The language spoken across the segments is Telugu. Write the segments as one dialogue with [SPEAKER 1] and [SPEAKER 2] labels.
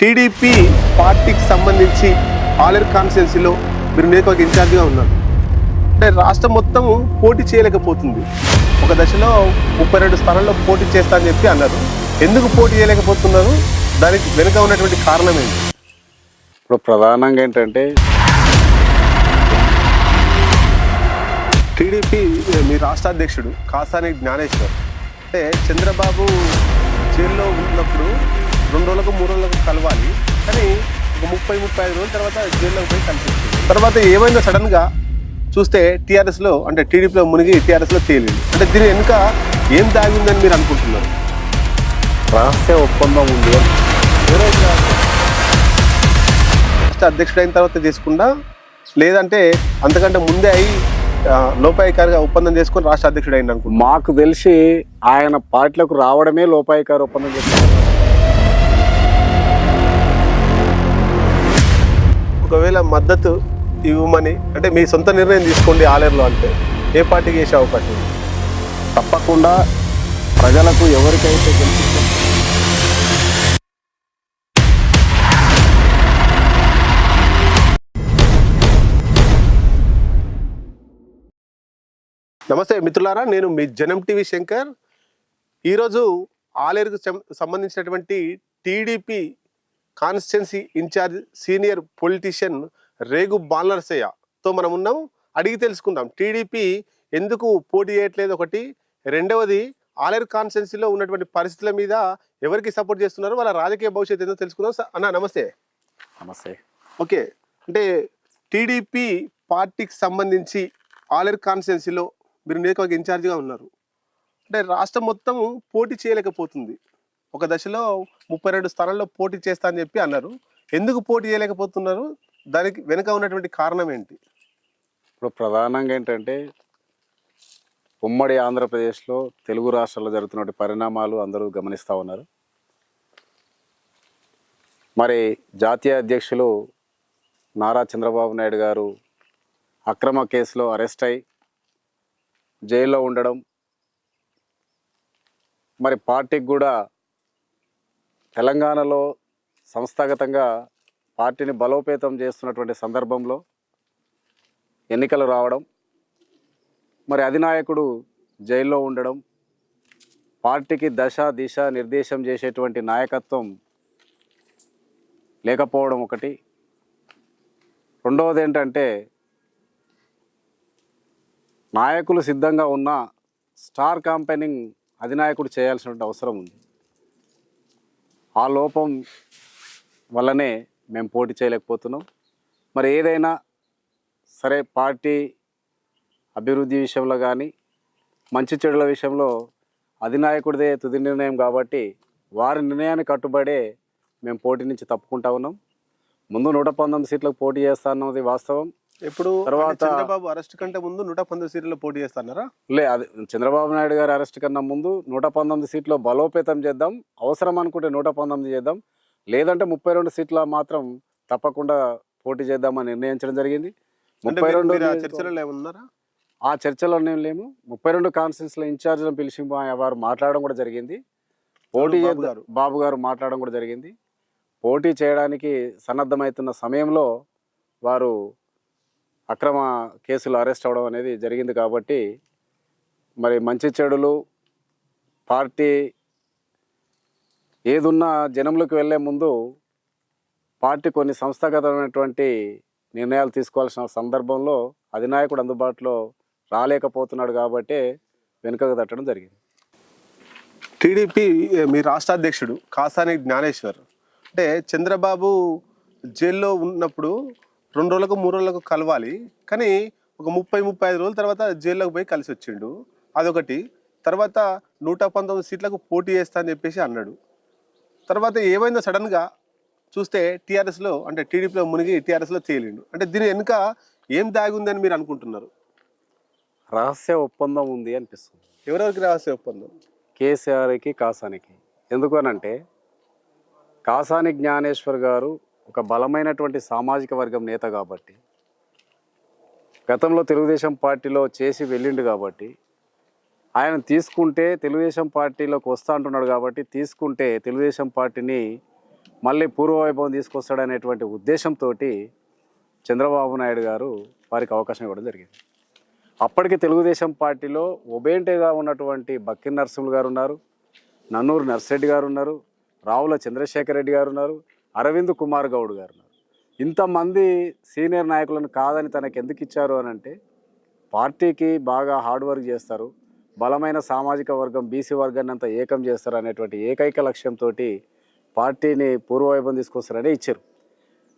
[SPEAKER 1] టీడీపీ పార్టీకి సంబంధించి ఆలర్ కాన్స్టిట్యున్సీలో మీరు నియోజకవర్గ ఇన్ఛార్జిగా ఉన్నారు. అంటే రాష్ట్రం మొత్తం పోటీ చేయలేకపోతుంది. ఒక దశలో ముప్పై రెండు స్థానాల్లో పోటీ చేస్తా అని చెప్పి అన్నారు. ఎందుకు పోటీ చేయలేకపోతున్నారు? దానికి వెనుక ఉన్నటువంటి కారణం ఏంటి?
[SPEAKER 2] ఇప్పుడు ప్రధానంగా ఏంటంటే
[SPEAKER 1] టీడీపీ మీ రాష్ట్ర అధ్యక్షుడు కాసాని జ్ఞానేశ్వర్. అంటే చంద్రబాబు జైల్లో ఉన్నప్పుడు రెండు రోజులకు మూడు రోజులకు కలవాలి. కానీ ఒక ముప్పై ముప్పై ఐదు రోజుల తర్వాత జైల్లోకి పోయి కలిసి తర్వాత ఏమైందో సడన్గా చూస్తే టీఆర్ఎస్లో అంటే టీడీపీలో మునిగి టీఆర్ఎస్లో తేలింది. అంటే దీని వెనుక ఏం దాగిందని మీరు అనుకుంటున్నారు?
[SPEAKER 2] రహస్య ఒప్పందం ఉంది. అని.
[SPEAKER 1] రాష్ట్ర అధ్యక్షుడు అయిన తర్వాత చేసుకుండా లేదంటే అంతకంటే ముందే అయి లోపాయికారిగా ఒప్పందం చేసుకొని రాష్ట్ర అధ్యక్షుడు అయింది అనుకుంటున్నాను
[SPEAKER 2] మాకు తెలిసి ఆయన పార్టీలకు రావడమే లోపాయికార ఒప్పందం చేస్తారు
[SPEAKER 1] ఒకవేళ మద్దతు ఇవ్వమని అంటే మీ సొంత నిర్ణయం తీసుకోండి ఆలేరులో అంటే ఏ పార్టీకి చేసే అవకాశం
[SPEAKER 2] తప్పకుండా ప్రజలకు ఎవరికైతే గెలిపిస్తాం
[SPEAKER 1] నమస్తే మిత్రులారా నేను మీ జనం టీవీ శంకర్. ఈరోజు ఆలేరుకు సంబంధించినటువంటి TDP constituency incharge senior politician Regu బాలనరసయ్యతో మనం ఉన్నాం. అడిగి తెలుసుకుందాం. టీడీపీ ఎందుకు పోటీ చేయట్లేదు ఒకటి. రెండవది ఆలేరు కాన్స్టిట్యున్సీలో ఉన్నటువంటి పరిస్థితుల మీద ఎవరికి సపోర్ట్ చేస్తున్నారు? వాళ్ళ రాజకీయ భవిష్యత్తు ఏందో తెలుసుకుందాం. అన్న నమస్తే.
[SPEAKER 2] నమస్తే.
[SPEAKER 1] ఓకే. అంటే టీడీపీ పార్టీకి సంబంధించి ఆలేరు కాన్స్టిట్యున్సీలో మీరు నియోజకవర్గ ఇన్ఛార్జిగా ఉన్నారు. అంటే రాష్ట్రం మొత్తం పోటీ చేయలేకపోతుంది. ఒక దశలో ముప్పై రెండు స్థానాల్లో పోటీ చేస్తా అని చెప్పి అన్నారు. ఎందుకు పోటీ చేయలేకపోతున్నారు? దానికి వెనుక ఉన్నటువంటి కారణం ఏంటి?
[SPEAKER 2] ఇప్పుడు ప్రధానంగా ఏంటంటే ఉమ్మడి ఆంధ్రప్రదేశ్లో తెలుగు రాష్ట్రాల్లో జరుగుతున్న పరిణామాలు అందరూ గమనిస్తూ ఉన్నారు. మరి జాతీయ అధ్యక్షులు నారా చంద్రబాబు నాయుడు గారు అక్రమ కేసులో అరెస్ట్ అయి జైల్లో ఉండడం మరి పార్టీకి కూడా తెలంగాణలో సంస్థాగతంగా పార్టీని బలోపేతం చేస్తున్నటువంటి సందర్భంలో ఎన్నికలు రావడం మరి అధినాయకుడు జైల్లో ఉండడం పార్టీకి దశ దిశ నిర్దేశం చేసేటువంటి నాయకత్వం లేకపోవడం ఒకటి. రెండవది ఏంటంటే నాయకులు సిద్ధంగా ఉన్న స్టార్ క్యాంపెయినింగ్ అధినాయకుడు చేయాల్సినటువంటి అవసరం ఉంది. ఆ లోపం వల్లనే మేము పోటీ చేయలేకపోతున్నాం. మరి ఏదైనా సరే పార్టీ అభివృద్ధి విషయంలో కానీ మంచి చెడుల విషయంలో అధినాయకుడిదే తుది నిర్ణయం కాబట్టి వారి నిర్ణయాన్ని కట్టుబడే మేము పోటీ నుంచి తప్పుకుంటా ఉన్నాం. ముందు నూట పంతొమ్మిది సీట్లకు పోటీ చేస్తా అన్నది వాస్తవం.
[SPEAKER 1] ఇప్పుడు
[SPEAKER 2] తర్వాత-
[SPEAKER 1] చంద్రబాబు అరెస్ట్ కంటే ముందు నూట పంతొమ్మిది సీట్లలో పోటీ చేస్తున్నారా?
[SPEAKER 2] లే అది చంద్రబాబు నాయుడు గారి అరెస్ట్ కన్నా ముందు నూట పంతొమ్మిది సీట్లు బలోపేతం చేద్దాం అవసరం అనుకుంటే నూట పంతొమ్మిది చేద్దాం లేదంటే ముప్పై రెండు సీట్ల మాత్రం తప్పకుండా పోటీ చేద్దామని నిర్ణయించడం జరిగింది. ముప్పై రెండు
[SPEAKER 1] మీరు ఆ చర్చలలో
[SPEAKER 2] చర్చలో నేను లేము. ముప్పై రెండు కాన్స్టిట్యూన్సీల ఇన్ఛార్జ్లను పిలిచి వారు మాట్లాడడం కూడా జరిగింది. పోటీ
[SPEAKER 1] బాబు
[SPEAKER 2] చేద్దాం
[SPEAKER 1] గారు.
[SPEAKER 2] బాబు గారు మాట్లాడడం కూడా జరిగింది. పోటీ చేయడానికి సన్నద్ధమవుతున్న సమయంలో వారు అక్రమ కేసులు అరెస్ట్ అవడం అనేది జరిగింది కాబట్టి మరి మంచి చెడులు పార్టీ ఏదున్నా జనంలోకి వెళ్ళే ముందు పార్టీ కొన్ని సంస్థాగతమైనటువంటి నిర్ణయాలు తీసుకోవాల్సిన సందర్భంలో అధినాయకుడు అందుబాటులో రాలేకపోతున్నాడు కాబట్టి వెనుకకు తట్టడం జరిగింది.
[SPEAKER 1] టీడీపీ మీ రాష్ట్ర అధ్యక్షుడు కాసాని జ్ఞానేశ్వర్. అంటే చంద్రబాబు జైల్లో ఉన్నప్పుడు రెండు రోజులకు మూడు రోజులకు కలవాలి. కానీ ఒక ముప్పై ముప్పై ఐదు రోజుల తర్వాత జైల్లోకి పోయి కలిసి వచ్చిండు. అదొకటి. తర్వాత నూట పంతొమ్మిది సీట్లకు పోటీ చేస్తా అని చెప్పేసి అన్నాడు. తర్వాత ఏమైందో సడన్గా చూస్తే టీఆర్ఎస్లో అంటే టీడీపీలో మునిగి టీఆర్ఎస్లో తేలిండు. అంటే దీని వెనుక ఏం దాగి ఉందని మీరు అనుకుంటున్నారు?
[SPEAKER 2] రహస్య ఒప్పందం ఉంది అనిపిస్తుంది.
[SPEAKER 1] ఎవరెవరికి రావాల్సిన ఒప్పందం?
[SPEAKER 2] కేసీఆర్కి కాసానికి. ఎందుకు అనంటే కాసాని జ్ఞానేశ్వర్ గారు ఒక బలమైనటువంటి సామాజిక వర్గం నేత కాబట్టి గతంలో తెలుగుదేశం పార్టీలో చేసి వెళ్ళిండు కాబట్టి ఆయన తీసుకుంటే తెలుగుదేశం పార్టీలోకి వస్తా అంటున్నాడు కాబట్టి తీసుకుంటే తెలుగుదేశం పార్టీని మళ్ళీ పూర్వవైభవం తీసుకొస్తాడనేటువంటి ఉద్దేశంతో చంద్రబాబు నాయుడు గారు వారికి అవకాశం ఇవ్వడం జరిగింది. అప్పటికి తెలుగుదేశం పార్టీలో ఒబేంటేగా ఉన్నటువంటి బక్కిన్ నరసింహులు గారు ఉన్నారు నన్నూరు నర్సిరెడ్డి గారు ఉన్నారు రావుల చంద్రశేఖర్ రెడ్డి గారు ఉన్నారు అరవింద్ కుమార్ గౌడ్ గారు ఇంతమంది సీనియర్ నాయకులను కాదని తనకు ఎందుకు ఇచ్చారు అని అంటే పార్టీకి బాగా హార్డ్ వర్క్ చేస్తారు బలమైన సామాజిక వర్గం బీసీ వర్గాన్ని అంతా ఏకం చేస్తారు అనేటువంటి ఏకైక లక్ష్యంతో పార్టీని పూర్వవైభవం తీసుకొస్తారని ఇచ్చారు.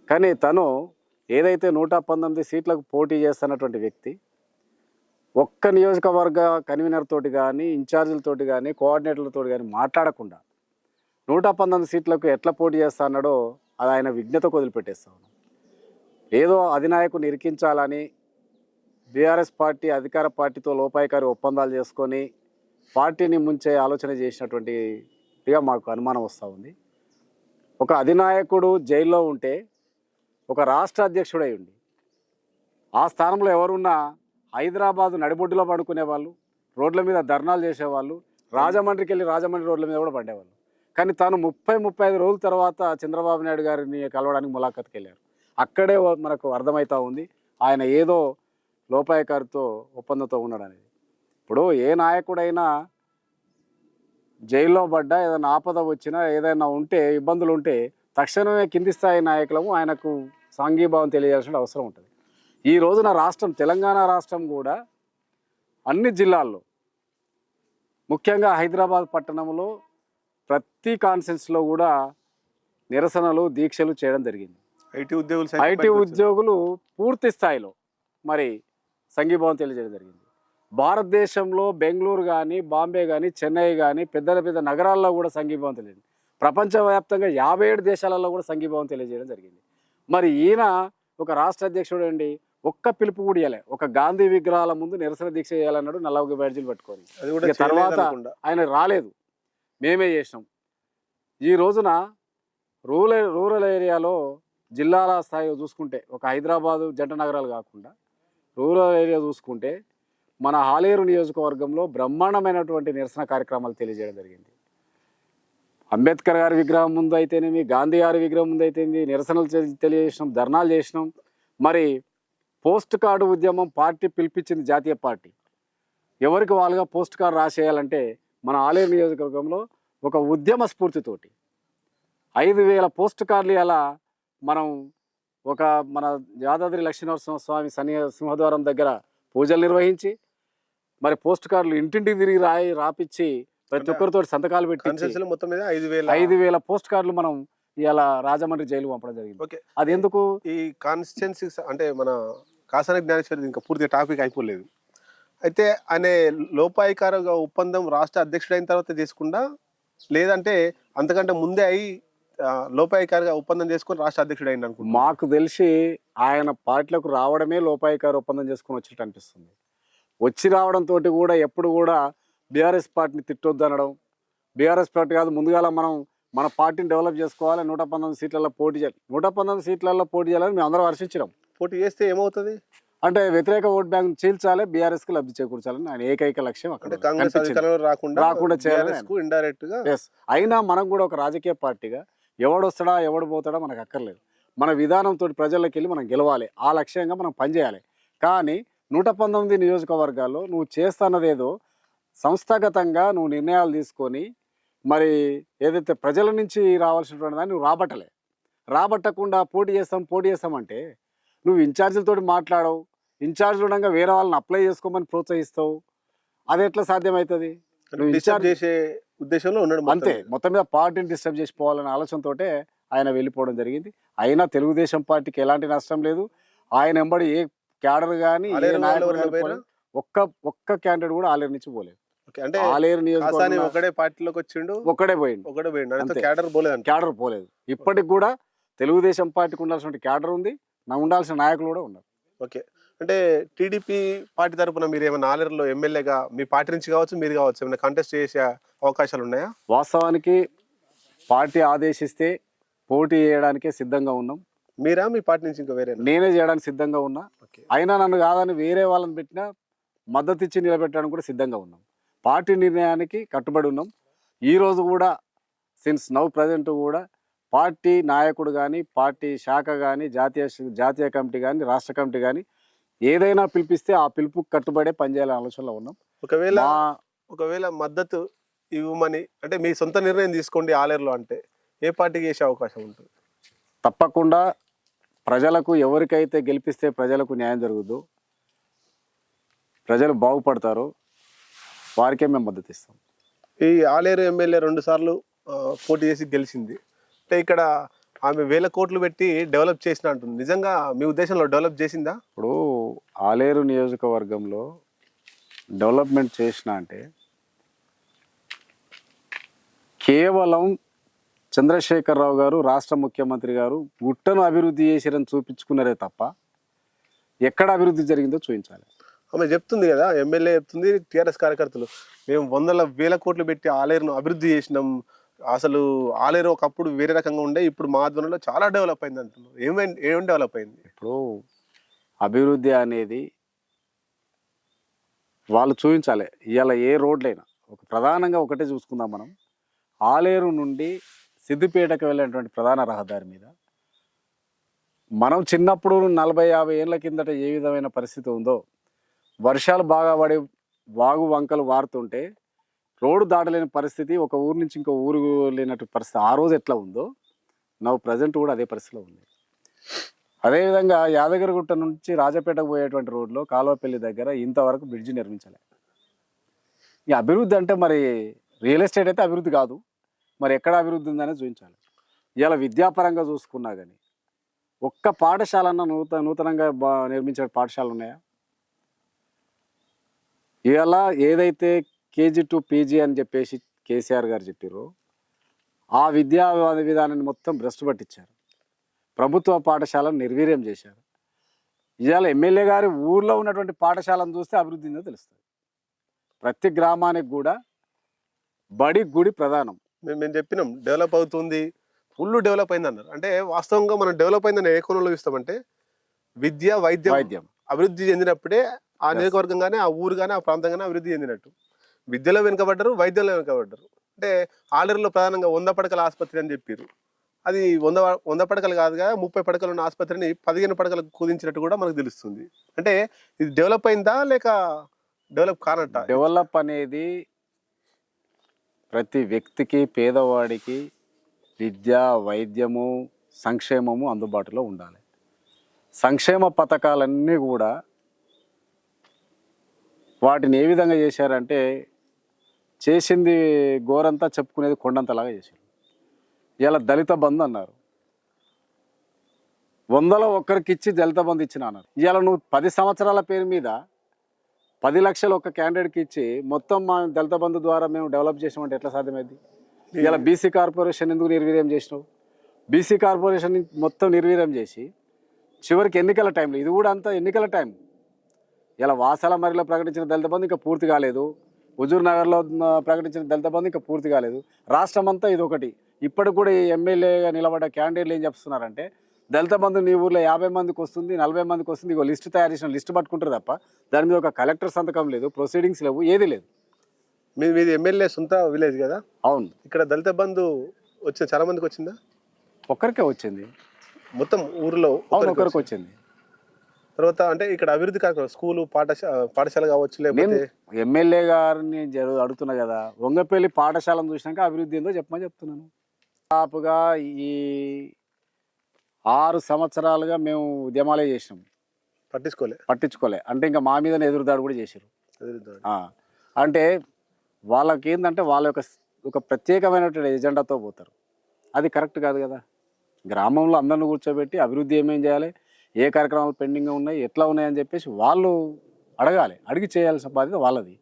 [SPEAKER 2] కానీ తను ఏదైతే నూట పంతొమ్మిది సీట్లకు పోటీ చేస్తున్నటువంటి వ్యక్తి ఒక్క నియోజకవర్గ కన్వీనర్ తోటి కానీ ఇన్ఛార్జీలతోటి కానీ కోఆర్డినేటర్లతోటి కానీ మాట్లాడకుండా నూట పంతొమ్మిది సీట్లకు ఎట్లా పోటీ చేస్తా అన్నాడో అది ఆయన విజ్ఞతకు వదిలిపెట్టేస్తా ఏదో అధినాయకుని ఇరికించాలని బీఆర్ఎస్ పార్టీ అధికార పార్టీతో లోపాయికారి ఒప్పందాలు చేసుకొని పార్టీని ముంచే ఆలోచన చేసినటువంటిగా మాకు అనుమానం వస్తూ ఉంది. ఒక అధినాయకుడు జైల్లో ఉంటే ఒక రాష్ట్ర అధ్యక్షుడై ఉండి ఆ స్థానంలో ఎవరున్నా హైదరాబాదు నడిబొడ్డులో పడుకునే వాళ్ళు రోడ్ల మీద ధర్నాలు చేసేవాళ్ళు రాజమండ్రికి వెళ్ళి రాజమండ్రి రోడ్ల మీద కూడా పడేవాళ్ళు. కానీ తాను ముప్పై ముప్పై ఐదు రోజుల తర్వాత చంద్రబాబు నాయుడు గారిని కలవడానికి ములాఖత్కి వెళ్ళారు. అక్కడే మనకు అర్థమవుతా ఉంది ఆయన ఏదో లోపాయకారితో ఒప్పందంతో ఉన్నాడు అనేది ఇప్పుడు ఏ నాయకుడైనా జైల్లో పడ్డా ఏదైనా ఆపద వచ్చినా ఏదైనా ఉంటే ఇబ్బందులు ఉంటే తక్షణమే కింది స్థాయి నాయకులము ఆయనకు సాంఘీభావం తెలియజేయాల్సిన అవసరం ఉంటుంది. ఈ రోజున రాష్ట్రం తెలంగాణ రాష్ట్రం కూడా అన్ని జిల్లాల్లో ముఖ్యంగా హైదరాబాద్ పట్టణంలో ప్రతి కాన్సెన్స్లో కూడా నిరసనలు దీక్షలు చేయడం జరిగింది.
[SPEAKER 1] ఐటీ ఉద్యోగులు
[SPEAKER 2] ఐటీ. ఉద్యోగులు పూర్తి స్థాయిలో మరి సంఘీభావం తెలియజేయడం జరిగింది. భారతదేశంలో బెంగళూరు కానీ బాంబే కానీ చెన్నై కానీ పెద్ద పెద్ద నగరాల్లో కూడా సంఘీభావం తెలియదు. ప్రపంచవ్యాప్తంగా యాభై ఏడు దేశాలలో కూడా సంఘీభావం తెలియజేయడం జరిగింది. మరి ఈయన ఒక రాష్ట్ర అధ్యక్షుడు అండి. ఒక్క పిలుపు కూడా ఇవ్వలే ఒక గాంధీ విగ్రహాల ముందు నిరసన దీక్ష చేయాలన్నాడు నల్లవ బ్యాడ్జీలు పట్టుకొని. తర్వాత. ఆయన రాలేదు. మేమే చేసినాం. ఈ రోజున రూరల్ రూరల్ ఏరియాలో జిల్లాల స్థాయి చూసుకుంటే ఒక హైదరాబాదు జంట నగరాలు కాకుండా రూరల్ ఏరియా చూసుకుంటే మన హాలేరు నియోజకవర్గంలో బ్రహ్మాండమైనటువంటి నిరసన కార్యక్రమాలు తెలియజేయడం జరిగింది. అంబేద్కర్ గారి విగ్రహం ముందు అయితేనేమి గాంధీ గారి విగ్రహం ముందు అయితేంది నిరసనలు తెలియజేసినాం ధర్నాలు చేసినాం. మరి పోస్ట్ కార్డు ఉద్యమం పార్టీ పిలిపించింది జాతీయ పార్టీ. ఎవరికి వాళ్ళుగా పోస్ట్ కార్డు రాసేయాలంటే మన ఆలేరు నియోజకవర్గంలో ఒక ఉద్యమ స్ఫూర్తితోటి ఐదు వేల పోస్ట్ కార్డులు ఇలా మనం ఒక మన యాదాద్రి లక్ష్మీనరసింహ స్వామి సన్ని సింహద్వారం దగ్గర పూజలు నిర్వహించి మరి పోస్ట్ కార్డులు ఇంటింటికి తిరిగి రాయి రాపిచ్చి ప్రతి ఒక్కరితో సంతకాలు పెట్టి
[SPEAKER 1] మొత్తం మీద ఐదు వేల
[SPEAKER 2] ఐదు వేల పోస్ట్ కార్డులు మనం ఇలా రాజమండ్రి జైలు పంపడం జరిగింది.
[SPEAKER 1] ఓకే.
[SPEAKER 2] అది ఎందుకు?
[SPEAKER 1] ఈ కాన్స్టిట్యున్సీ అంటే మన కాసాని జ్ఞానేశ్వరి ఇంకా పూర్తిగా టాపిక్ అయిపోలేదు. అయితే ఆయన లోపాయికారుగా ఒప్పందం రాష్ట్ర అధ్యక్షుడు అయిన తర్వాత చేసుకుండా లేదంటే అంతకంటే ముందే అయి లోపాయికారుగా ఒప్పందం చేసుకుని రాష్ట్ర అధ్యక్షుడు అయింది అనుకుంటున్నా.
[SPEAKER 2] మాకు తెలిసి ఆయన పార్టీలకు రావడమే లోపాయికారు ఒప్పందం చేసుకుని వచ్చినట్టు అనిపిస్తుంది. వచ్చి రావడంతో కూడా ఎప్పుడు కూడా బీఆర్ఎస్ పార్టీని తిట్టొద్దు అనడం బీఆర్ఎస్ పార్టీ కాదు ముందుగాల మనం మన పార్టీని డెవలప్ చేసుకోవాలి నూట పంతొమ్మిది సీట్లలో పోటీ చేయాలి. నూట పంతొమ్మిది సీట్లలో పోటీ చేయాలని మేము అందరం హర్షించినాం.
[SPEAKER 1] పోటీ చేస్తే ఏమవుతుంది?
[SPEAKER 2] అంటే వ్యతిరేక ఓట్ బ్యాంక్ చీల్చాలి బీఆర్ఎస్కి లబ్ధి చేకూర్చాలని ఆయన ఏకైక లక్ష్యం అక్కడ
[SPEAKER 1] కాంగ్రెస్. అధికారంలో రాకుండా
[SPEAKER 2] రాకుండా చేయాలని
[SPEAKER 1] BRS కు ఇండైరెక్ట్గా
[SPEAKER 2] ఎస్ అయినా మనం కూడా ఒక రాజకీయ పార్టీగా ఎవడు వస్తాడా ఎవడు పోతాడా మనకు అక్కర్లేదు. మన విధానంతో ప్రజల్లోకి వెళ్ళి మనం గెలవాలి. ఆ లక్ష్యంగా మనం పనిచేయాలి. కానీ నూట పంతొమ్మిది నియోజకవర్గాల్లో నువ్వు చేస్తున్నదేదో సంస్థాగతంగా నువ్వు నిర్ణయాలు తీసుకొని మరి ఏదైతే ప్రజల నుంచి రావాల్సినటువంటి దాన్ని నువ్వు రాబట్టలే. రాబట్టకుండా పోటీ చేస్తాం పోటీ చేస్తామంటే నువ్వు ఇన్ఛార్జీలతో మాట్లాడవు ఇన్ఛార్జ్ ఉండగా వేరే వాళ్ళని అప్లై చేసుకోమని ప్రోత్సహిస్తావు. అది ఎట్లా సాధ్యమవుతుంది నువ్వు ఇన్ఛార్జ్
[SPEAKER 1] చేసే ఉద్దేశంలో ఉన్నాడు
[SPEAKER 2] అంతే మొత్తం మీద పార్టీని డిస్టర్బ్ చేసిపోవాలనే ఆలోచనతోటే ఆయన వెళ్ళిపోవడం జరిగింది. అయినా తెలుగుదేశం పార్టీకి ఎలాంటి నష్టం లేదు. ఆయన వెంబడి ఏ క్యాడర్ కానీ ఏ నాయకుడు? పోలేదు. ఒక్క ఒక్క క్యాండిడేట్ కూడా ఆలేరు నుంచి పోలేదు.
[SPEAKER 1] అంటే
[SPEAKER 2] ఆలేరు
[SPEAKER 1] కాసాని
[SPEAKER 2] నియోజకవర్గం
[SPEAKER 1] ఒకడే పార్టీలోకి వచ్చిండు
[SPEAKER 2] పోయిండు.
[SPEAKER 1] ఒకడే. క్యాడర్
[SPEAKER 2] క్యాడర్ పోలేదు. ఇప్పటికి కూడా తెలుగుదేశం పార్టీకి ఉండాల్సిన క్యాడర్ ఉంది. నా ఉండాల్సిన నాయకులు కూడా ఉన్నారు.
[SPEAKER 1] ఓకే. అంటే టీడీపీ పార్టీ తరపున మీరు ఏమైనా ఆలర్లో ఎమ్మెల్యేగా మీ పార్టీ నుంచి కావచ్చు మీరు కావచ్చు ఏమైనా కంటెస్ట్ చేసే అవకాశాలు ఉన్నాయా?
[SPEAKER 2] వాస్తవానికి పార్టీ ఆదేశిస్తే పోటీ చేయడానికే సిద్ధంగా ఉన్నాం.
[SPEAKER 1] మీరా? మీ పార్టీ నుంచి ఇంకా వేరే
[SPEAKER 2] నేనే చేయడానికి సిద్ధంగా ఉన్నా.
[SPEAKER 1] ఓకే.
[SPEAKER 2] అయినా నన్ను కాదని వేరే వాళ్ళని పెట్టినా మద్దతు ఇచ్చి నిలబెట్టడానికి కూడా సిద్ధంగా ఉన్నాం. పార్టీ నిర్ణయానికి కట్టుబడి ఉన్నాం. ఈ రోజు కూడా సిన్స్ నవ్ ప్రజెంట్ కూడా పార్టీ నాయకుడు కానీ పార్టీ శాఖ కానీ జాతీయ జాతీయ కమిటీ కానీ రాష్ట్ర కమిటీ కానీ ఏదైనా పిలిపిస్తే ఆ పిలుపుకి కట్టుబడే పనిచేయాలనే ఆలోచనలో ఉన్నాం.
[SPEAKER 1] ఒకవేళ ఒకవేళ మద్దతు ఇవ్వమని అంటే మీ సొంత నిర్ణయం తీసుకోండి ఆలేరులో అంటే ఏ పార్టీకి వేసే అవకాశం ఉంటుంది?
[SPEAKER 2] తప్పకుండా ప్రజలకు ఎవరికైతే గెలిపిస్తే ప్రజలకు న్యాయం జరుగుద్దో. ప్రజలు బాగుపడతారో. వారికే మేము మద్దతు ఇస్తాం.
[SPEAKER 1] ఈ ఆలేరు ఎమ్మెల్యే రెండు సార్లు ఆ, పోటీ చేసి గెలిచింది. అంటే ఇక్కడ ఆమె వేల కోట్లు పెట్టి డెవలప్ చేసిన అంటుంది నిజంగా మీ ఉద్దేశంలో డెవలప్ చేసిందా?
[SPEAKER 2] ఇప్పుడు ఆలేరు నియోజకవర్గంలో డెవలప్మెంట్ చేసిన అంటే కేవలం చంద్రశేఖరరావు గారు రాష్ట్ర ముఖ్యమంత్రి గారు గుట్టను అభివృద్ధి చేసిరని చూపించుకున్నారే తప్ప ఎక్కడ అభివృద్ధి జరిగిందో చూపించాలి.
[SPEAKER 1] ఆమె చెప్తుంది కదా ఎమ్మెల్యే చెప్తుంది టీఆర్ఎస్ కార్యకర్తలు మేము వందల వేల కోట్లు పెట్టి ఆలేరును అభివృద్ధి చేసినాం. అసలు ఆలేరు ఒకప్పుడు వేరే రకంగా ఉండే ఇప్పుడు మా ఆధ్వర్యంలో చాలా డెవలప్ అయింది అంటున్నారు ఏమైంది? ఏం డెవలప్ అయింది?
[SPEAKER 2] ఇప్పుడు అభివృద్ధి అనేది వాళ్ళు చూపించాలి ఇవాళ ఏ రోడ్లైనా. ఒక ప్రధానంగా ఒకటే చూసుకుందాం మనం. ఆలేరు నుండి సిద్దిపేటకు వెళ్ళేటువంటి ప్రధాన రహదారి మీద. మనం చిన్నప్పుడు నలభై యాభై ఏళ్ళ కిందట ఏ విధమైన పరిస్థితి ఉందో వర్షాలు బాగా పడి వాగు వంకలు వారుతుంటే రోడ్డు దాటలేని పరిస్థితి ఒక ఊరు నుంచి ఇంకో ఊరు లేనట్టు పరిస్థితి ఆ రోజు ఎట్లా ఉందో నవ్వు ప్రజెంట్ కూడా అదే పరిస్థితిలో ఉంది. అదేవిధంగా యాదగిరిగుట్ట నుంచి రాజపేటకు పోయేటువంటి రోడ్లో కాలువపల్లి దగ్గర ఇంతవరకు బ్రిడ్జి నిర్మించలే. ఈ అభివృద్ధి అంటే మరి రియల్ ఎస్టేట్ అయితే అభివృద్ధి కాదు. మరి ఎక్కడ అభివృద్ధి ఉందనే చూపించాలి. ఇవాళ విద్యాపరంగా చూసుకున్నా కానీ ఒక్క పాఠశాలన్న నూతన నూతనంగా బా నిర్మించే పాఠశాలలు ఉన్నాయా? ఇవాళ ఏదైతే కేజీ టు పీజీ అని చెప్పేసి కేసీఆర్ గారు చెప్పారో ఆ విద్యా విధానాన్ని మొత్తం భ్రష్టు పట్టించారు. ప్రభుత్వ పాఠశాలను నిర్వీర్యం చేశారు. ఇవాళ ఎమ్మెల్యే గారి ఊర్లో ఉన్నటువంటి పాఠశాలను చూస్తే అభివృద్ధి ఉందో తెలుస్తుంది. ప్రతి గ్రామానికి కూడా బడి గుడి ప్రధానం.
[SPEAKER 1] మేము మేము చెప్పినాం డెవలప్ అవుతుంది ఫుల్ డెవలప్ అయింది అన్నారు అంటే వాస్తవంగా మనం డెవలప్ అయిందని ఏ కోణంలో చూస్తామంటే విద్య వైద్యం
[SPEAKER 2] వైద్యం.
[SPEAKER 1] అభివృద్ధి చెందినప్పుడే ఆ నియోజకవర్గం కానీ ఆ ఊరు కానీ ఆ ప్రాంతం కానీ అభివృద్ధి చెందినట్టు. విద్యలో వెనుకబడ్డారు వైద్యంలో వెనుకబడ్డారు. అంటే ఆలేరులో ప్రధానంగా వంద పడకల ఆసుపత్రి అని చెప్పారు అది వంద వంద పడకలు కాదు ముప్పై పడకలు ఉన్న ఆసుపత్రిని పదిహేను పడకలకు కుదించినట్టు కూడా మనకు తెలుస్తుంది. అంటే ఇది డెవలప్ అయిందా లేక డెవలప్ కానట్ట?
[SPEAKER 2] డెవలప్ అనేది ప్రతి వ్యక్తికి పేదవాడికి విద్య వైద్యము సంక్షేమము అందుబాటులో ఉండాలి. సంక్షేమ పథకాలన్నీ కూడా వాటిని ఏ విధంగా చేశారంటే చేసింది గోరంతా చెప్పుకునేది కొండంతలాగా చేశారు. ఇలా దళిత బంధు అన్నారు. వందలో ఒక్కరికి ఇచ్చి దళిత బంధు ఇచ్చిన అన్నారు. ఇవాళ నువ్వు పది సంవత్సరాల పేరు మీద పది లక్షలు ఒక క్యాండిడేట్కి ఇచ్చి మొత్తం మా దళిత బంధు ద్వారా మేము డెవలప్ చేసామంటే ఎట్లా సాధ్యమైంది? ఇలా బీసీ కార్పొరేషన్ ఎందుకు నిర్వీర్యం చేసినావు? బీసీ కార్పొరేషన్ మొత్తం నిర్వీర్యం చేసి చివరికి ఎన్నికల టైంలో ఇది కూడా అంతా ఎన్నికల టైం. ఇలా వాసాల మరిలో ప్రకటించిన దళిత బంధు ఇంకా పూర్తి కాలేదు. హుజూర్ నగర్లో ప్రకటించిన దళిత బంధు ఇంకా పూర్తి కాలేదు. రాష్ట్రం అంతా ఇది ఒకటి ఇప్పటికి కూడా ఈ ఎమ్మెల్యేగా నిలబడ్డ క్యాండిడేట్లు ఏం చెప్తున్నారంటే దళిత బంధు నీ ఊర్లో యాభై మందికి వస్తుంది నలభై మందికి వస్తుంది ఇగో లిస్టు తయారు చేసిన లిస్టు పట్టుకుంటారు తప్ప దాని మీద ఒక కలెక్టర్ సంతకం లేదు ప్రొసీడింగ్స్ లేవు ఏది లేదు.
[SPEAKER 1] మీ మీది ఎమ్మెల్యే సొంత విలేజ్ కదా?
[SPEAKER 2] అవును.
[SPEAKER 1] ఇక్కడ దళిత బంధు వచ్చిన చాలా మందికి వచ్చిందా?
[SPEAKER 2] ఒక్కరికే వచ్చింది.
[SPEAKER 1] మొత్తం ఊర్లో
[SPEAKER 2] అవును
[SPEAKER 1] ఒకరికి
[SPEAKER 2] ఒక్కరికి
[SPEAKER 1] వచ్చింది. తర్వాత అంటే ఇక్కడ అభివృద్ధి కార్యక్రమం స్కూలు పాఠశాల పాఠశాల కావచ్చు లేకపోతే
[SPEAKER 2] ఎమ్మెల్యే గారిని జరు అడుగుతున్నా కదా వంగపల్లి పాఠశాలను చూసినాక అభివృద్ధి ఏందో చెప్పమని చెప్తున్నాను. దాదాపుగా ఈ ఆరు సంవత్సరాలుగా మేము ఉద్యమాలే చేసినాం.
[SPEAKER 1] పట్టించుకోలే.
[SPEAKER 2] పట్టించుకోలే. అంటే ఇంకా మా మీదనే ఎదురుదాడి కూడా చేశారు అంటే వాళ్ళకి ఏంటంటే వాళ్ళ యొక్క ఒక ప్రత్యేకమైనటువంటి ఎజెండాతో పోతారు. అది కరెక్ట్ కాదు కదా. గ్రామంలో అందరిని కూర్చోబెట్టి అభివృద్ధి ఏమేం చేయాలి ఏ కార్యక్రమాలు పెండింగ్గా ఉన్నాయి ఎట్లా ఉన్నాయని చెప్పేసి వాళ్ళు అడగాలి. అడిగి చేయాల్సిన బాధ్యత వాళ్ళది.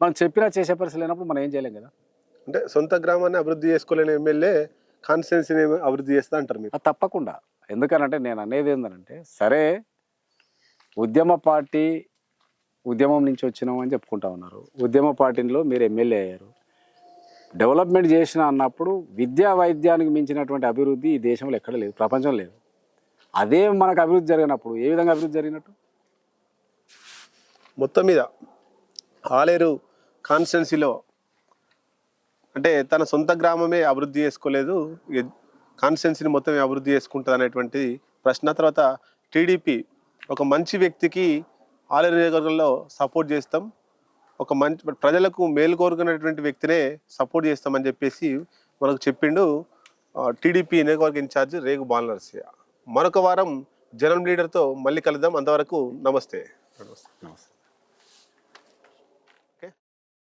[SPEAKER 2] మనం చెప్పినా చేసే పరిస్థితి లేనప్పుడు మనం ఏం చేయలేం కదా.
[SPEAKER 1] అంటే సొంత గ్రామాన్ని అభివృద్ధి చేసుకోలేని ఎమ్మెల్యే కాన్స్టిట్యున్సీని అభివృద్ధి చేస్తా అంటారు మీరు?
[SPEAKER 2] తప్పకుండా. ఎందుకనంటే నేను అనేది ఏంటంటే సరే ఉద్యమ పార్టీ ఉద్యమం నుంచి వచ్చినాం అని చెప్పుకుంటా ఉన్నారు. ఉద్యమ పార్టీలో మీరు ఎమ్మెల్యే అయ్యారు. డెవలప్మెంట్ చేసిన అన్నప్పుడు విద్యా వైద్యానికి మించినటువంటి అభివృద్ధి ఈ దేశంలో ఎక్కడ లేదు ప్రపంచం లేదు. అదే మనకు అభివృద్ధి జరిగినప్పుడు ఏ విధంగా అభివృద్ధి జరిగినట్టు?
[SPEAKER 1] మొత్తం మీద ఆలేరు కాన్స్టిట్యున్సీలో అంటే తన సొంత గ్రామమే అభివృద్ధి చేసుకోలేదు. ఇక కాన్స్టిట్యున్సీని మొత్తం అభివృద్ధి చేసుకుంటుంది అనేటువంటి ప్రశ్న. తర్వాత టీడీపీ ఒక మంచి వ్యక్తికి ఆలయ నియోజకవర్గంలో సపోర్ట్ చేస్తాం. ఒక మంచి ప్రజలకు మేలు కోరుకున్నటువంటి వ్యక్తినే సపోర్ట్ చేస్తామని చెప్పేసి మనకు చెప్పిండు టీడీపీ నియోజకవర్గ ఇన్ఛార్జ్ రేగు బాలనరసయ్య. మరొక వారం జనం లీడర్తో మళ్ళీ కలుద్దాం. అంతవరకు నమస్తే నమస్తే.
[SPEAKER 2] నమస్తే.